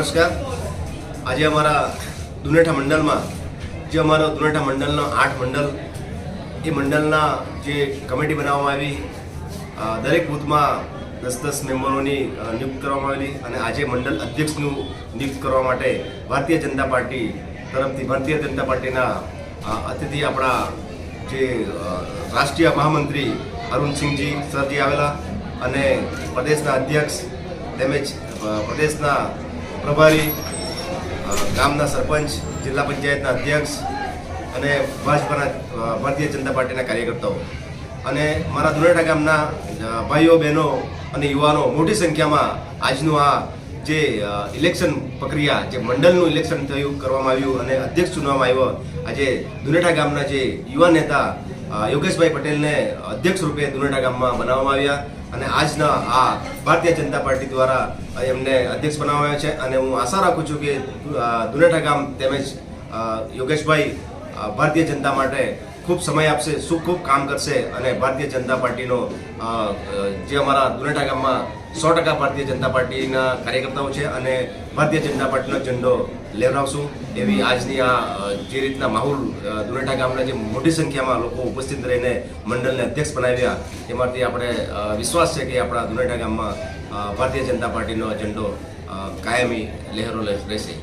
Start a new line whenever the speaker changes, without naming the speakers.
નમસ્કાર. આજે અમારા દુનેઠા મંડળમાં, જે અમારો દુનેઠા મંડળનો આઠ મંડળ, એ મંડળના જે કમિટી બનાવવામાં આવી દરેક બૂથમાં દસ દસ મેમ્બરોની નિયુક્ત કરવામાં આવેલી અને આજે મંડળ અધ્યક્ષનું નિયુક્ત કરવા માટે ભારતીય જનતા પાર્ટી તરફથી, ભારતીય જનતા પાર્ટીના અતિથિ આપણા જે રાષ્ટ્રીય મહામંત્રી અરુણસિંહજી સરજી આવેલા અને પ્રદેશના અધ્યક્ષ તેમજ પ્રદેશના પ્રભારી ગામના સરપંચ, જિલ્લા પંચાયતના અધ્યક્ષ અને ભાજપાના ભારતીય જનતા પાર્ટીના કાર્યકર્તાઓ. અને મારા દુરેટા ગામના ભાઈઓ, બહેનો અને યુવાનો મોટી સંખ્યામાં આજનું આ જે ઇલેક્શન પ્રક્રિયા, જે મંડળનું ઇલેક્શન થયું, કરવામાં આવ્યું અને અધ્યક્ષ ચૂંટવામાં આવ્યો. આજે દુનેઠા ગામના જે યુવા નેતા યોગેશભાઈ પટેલને અધ્યક્ષ રૂપે દુનેટા ગામમાં બનાવવામાં આવ્યા અને આજના આ ભારતીય જનતા પાર્ટી દ્વારા એમને અધ્યક્ષ બનાવવામાં આવ્યા છે. અને હું આશા રાખું છું કે દુનેટા ગામ તેમજ યોગેશભાઈ ભારતીય જનતા માટે ખૂબ સમય આપશે, શું ખૂબ કામ કરશે અને ભારતીય જનતા પાર્ટીનો જે અમારા દુનેટા ગામમાં સો ટકા ભારતીય જનતા પાર્ટીના કાર્યકર્તાઓ છે અને ભારતીય જનતા પાર્ટીનો ઝંડો લેવડાવશું એવી આજની આ જે રીતના માહોલ દુનેટા ગામના જે મોટી સંખ્યામાં લોકો ઉપસ્થિત રહીને મંડળને અધ્યક્ષ બનાવ્યા, એમાંથી આપણે વિશ્વાસ છે કે આપણા દુનેટા ગામમાં ભારતીય જનતા પાર્ટીનો ઝંડો કાયમી લહેરો રહેશે.